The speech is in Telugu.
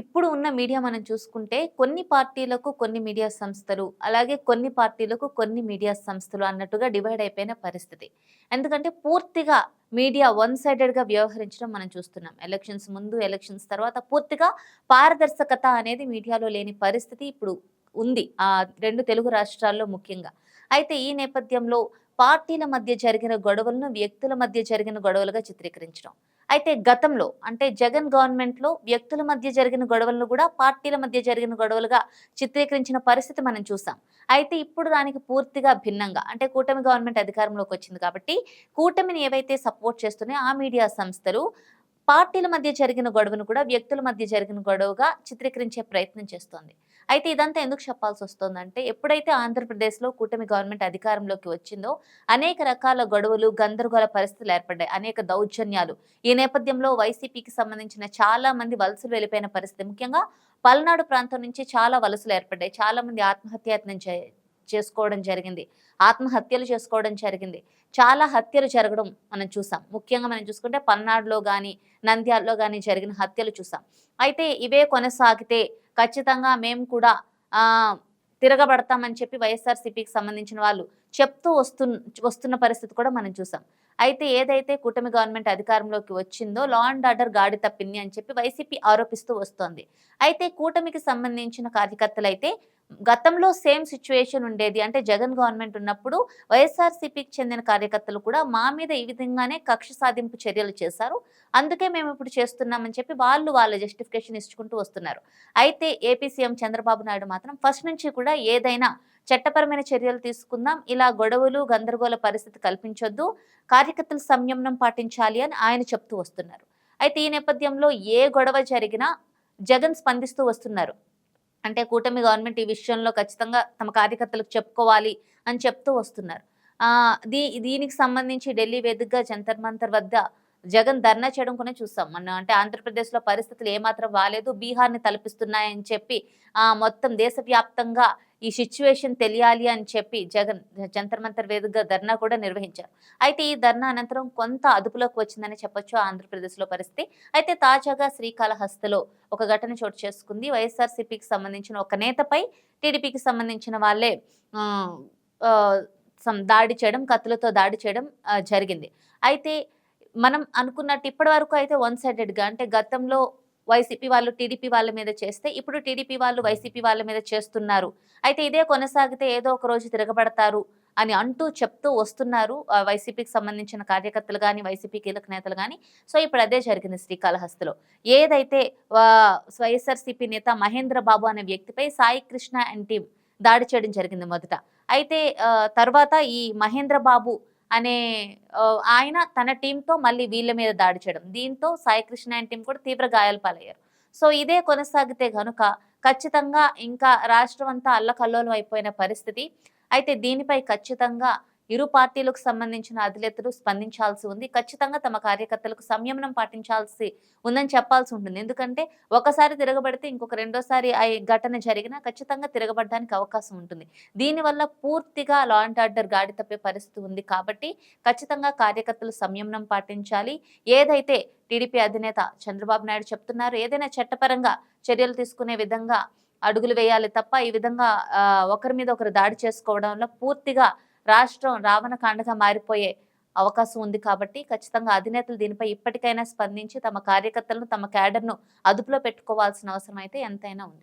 ఇప్పుడు ఉన్న మీడియా మనం చూసుకుంటే కొన్ని పార్టీలకు కొన్ని మీడియా సంస్థలు అలాగే కొన్ని పార్టీలకు కొన్ని మీడియా సంస్థలు అన్నట్టుగా డివైడ్ అయిపోయిన పరిస్థితి. ఎందుకంటే పూర్తిగా మీడియా వన్ సైడెడ్గా వ్యవహరించడం మనం చూస్తున్నాం. ఎలక్షన్స్ ముందు ఎలక్షన్స్ తర్వాత పూర్తిగా పారదర్శకత అనేది మీడియాలో లేని పరిస్థితి ఇప్పుడు ఉంది. ఆ రెండు తెలుగు రాష్ట్రాల్లో ముఖ్యంగా. అయితే ఈ నేపథ్యంలో పార్టీల మధ్య జరిగిన గొడవలను వ్యక్తుల మధ్య జరిగిన గొడవలుగా చిత్రీకరించడం. అయితే గతంలో అంటే జగన్ గవర్నమెంట్లో వ్యక్తుల మధ్య జరిగిన గొడవలను కూడా పార్టీల మధ్య జరిగిన గొడవలుగా చిత్రీకరించిన పరిస్థితి మనం చూసాం. అయితే ఇప్పుడు దానికి పూర్తిగా భిన్నంగా అంటే కూటమి గవర్నమెంట్ అధికారంలోకి వచ్చింది కాబట్టి కూటమిని ఏవైతే సపోర్ట్ చేస్తున్నాయో ఆ మీడియా సంస్థలు పార్టీల మధ్య జరిగిన గొడవను కూడా వ్యక్తుల మధ్య జరిగిన గొడవగా చిత్రీకరించే ప్రయత్నం చేస్తోంది. అయితే ఇదంతా ఎందుకు చెప్పాల్సి వస్తుందంటే ఎప్పుడైతే ఆంధ్రప్రదేశ్లో కూటమి గవర్నమెంట్ అధికారంలోకి వచ్చిందో అనేక రకాల గొడవలు గందరగోళ పరిస్థితులు ఏర్పడ్డాయి. అనేక దౌర్జన్యాలు. ఈ నేపథ్యంలో వైసీపీకి సంబంధించిన చాలా మంది వలసలు వెళ్ళిపోయిన పరిస్థితి. ముఖ్యంగా పల్నాడు ప్రాంతం నుంచి చాలా వలసలు ఏర్పడ్డాయి. చాలా మంది ఆత్మహత్యాయత్నం చేసుకోవడం జరిగింది. ఆత్మహత్యలు చేసుకోవడం జరిగింది. చాలా హత్యలు జరగడం మనం చూసాం. ముఖ్యంగా మనం చూసుకుంటే పల్నాడులో కానీ నంద్యాలలో కానీ జరిగిన హత్యలు చూసాం. అయితే ఇవే కొనసాగితే ఖచ్చితంగా మేము కూడా తిరగబడతామని చెప్పి వైఎస్ఆర్సీపీకి సంబంధించిన వాళ్ళు చెప్తూ వస్తు వస్తున్న పరిస్థితి కూడా మనం చూసాం. అయితే ఏదైతే కూటమి గవర్నమెంట్ అధికారంలోకి వచ్చిందో లా అండ్ ఆర్డర్ గాడి తప్పింది అని చెప్పి వైసీపీ ఆరోపిస్తూ వస్తోంది. అయితే కూటమికి సంబంధించిన కార్యకర్తలు అయితే గతంలో సేమ్ సిచ్యువేషన్ ఉండేది. అంటే జగన్ గవర్నమెంట్ ఉన్నప్పుడు వైఎస్ఆర్సీపీకి చెందిన కార్యకర్తలు కూడా మా మీద ఈ విధంగానే కక్ష సాధింపు చర్యలు చేశారు. అందుకే మేము ఇప్పుడు చేస్తున్నామని చెప్పి వాళ్ళు వాళ్ళ జస్టిఫికేషన్ ఇచ్చుకుంటూ వస్తున్నారు. అయితే ఏపీ సీఎం చంద్రబాబు నాయుడు మాత్రం ఫస్ట్ నుంచి కూడా ఏదైనా చట్టపరమైన చర్యలు తీసుకుందాం. ఇలా గొడవలు గందరగోళ పరిస్థితి కల్పించొద్దు. కార్యకర్తలు సంయమనం పాటించాలి అని ఆయన చెప్తూ వస్తున్నారు. అయితే ఈ నేపథ్యంలో ఏ గొడవ జరిగినా జగన్ స్పందిస్తూ వస్తున్నారు. అంటే కూటమి గవర్నమెంట్ ఈ విషయంలో ఖచ్చితంగా తమ కార్యకర్తలకు చెప్పుకోవాలి అని చెప్తూ వస్తున్నారు. దీ దీనికి సంబంధించి ఢిల్లీ వేదికగా జంతర్ మంతర్ వద్ద జగన్ ధర్నా చేయడం కూడా చూస్తాం. మనం అంటే ఆంధ్రప్రదేశ్లో పరిస్థితులు ఏమాత్రం బాగాలేదు బీహార్ని తలపిస్తున్నాయని చెప్పి మొత్తం దేశవ్యాప్తంగా ఈ సిచ్యువేషన్ తెలియాలి అని చెప్పి జగన్ జంతర్ మంతర్ వేదికగా ధర్నా కూడా నిర్వహించారు. అయితే ఈ ధర్నా అనంతరం కొంత అదుపులోకి వచ్చిందని చెప్పొచ్చు ఆంధ్రప్రదేశ్లో పరిస్థితి. అయితే తాజాగా శ్రీకాళహస్తిలో ఒక ఘటన చోటు చేసుకుంది. వైఎస్ఆర్సీపీకి సంబంధించిన ఒక నేతపై టీడీపీకి సంబంధించిన వాళ్ళే దాడి చేయడం కత్తులతో దాడి చేయడం జరిగింది. అయితే మనం అనుకున్నట్టు ఇప్పటి వరకు అయితే వన్ సైడెడ్గా అంటే గతంలో వైసీపీ వాళ్ళు టీడీపీ వాళ్ళ మీద చేస్తే ఇప్పుడు టీడీపీ వాళ్ళు వైసీపీ వాళ్ళ మీద చేస్తున్నారు. అయితే ఇదే కొనసాగితే ఏదో ఒక రోజు తిరగబడతారు అని అంటూ చెప్తూ వస్తున్నారు వైసీపీకి సంబంధించిన కార్యకర్తలు కానీ వైసీపీ కీలక నేతలు కానీ సో ఇప్పుడు అదే జరిగింది శ్రీకాళహస్తిలో. ఏదైతే వైఎస్ఆర్సీపీ నేత మహేంద్ర బాబు అనే వ్యక్తిపై సాయి కృష్ణ అండ్ టీం దాడి చేయడం జరిగింది మొదట. అయితే తర్వాత ఈ మహేంద్ర బాబు అనే ఆయన తన టీంతో మళ్ళీ వీళ్ళ మీద దాడి చేయడం. దీంతో సాయికృష్ణ అండ్ టీం కూడా తీవ్ర గాయాలు పాలయ్యారు. సో ఇదే కొనసాగితే కనుక ఖచ్చితంగా ఇంకా రాష్ట్రం అంతా అల్లకల్లోలం అయిపోయిన పరిస్థితి. అయితే దీనిపై ఖచ్చితంగా ఇరు పార్టీలకు సంబంధించిన అధినేతలు స్పందించాల్సి ఉంది. ఖచ్చితంగా తమ కార్యకర్తలకు సంయమనం పాటించాల్సి ఉందని చెప్పాల్సి ఉంటుంది. ఎందుకంటే ఒకసారి తిరగబడితే ఇంకొక రెండోసారి ఆ ఘటన జరిగినా ఖచ్చితంగా తిరగబడడానికి అవకాశం ఉంటుంది. దీనివల్ల పూర్తిగా లా అండ్ ఆర్డర్ గాడి తప్పే పరిస్థితి ఉంది కాబట్టి ఖచ్చితంగా కార్యకర్తలు సంయమనం పాటించాలి. ఏదైతే టీడీపీ అధినేత చంద్రబాబు నాయుడు చెప్తున్నారు ఏదైనా చట్టపరంగా చర్యలు తీసుకునే విధంగా అడుగులు వేయాలి తప్ప ఈ విధంగా ఒకరి మీద ఒకరు దాడి చేసుకోవడంలో పూర్తిగా రాష్ట్రం రావణకాండగా మారిపోయే అవకాశం ఉంది కాబట్టి ఖచ్చితంగా అధినేతలు దీనిపై ఇప్పటికైనా స్పందించి తమ కార్యకర్తలను తమ క్యాడర్ను అదుపులో పెట్టుకోవాల్సిన అవసరం అయితే ఎంతైనా ఉంది.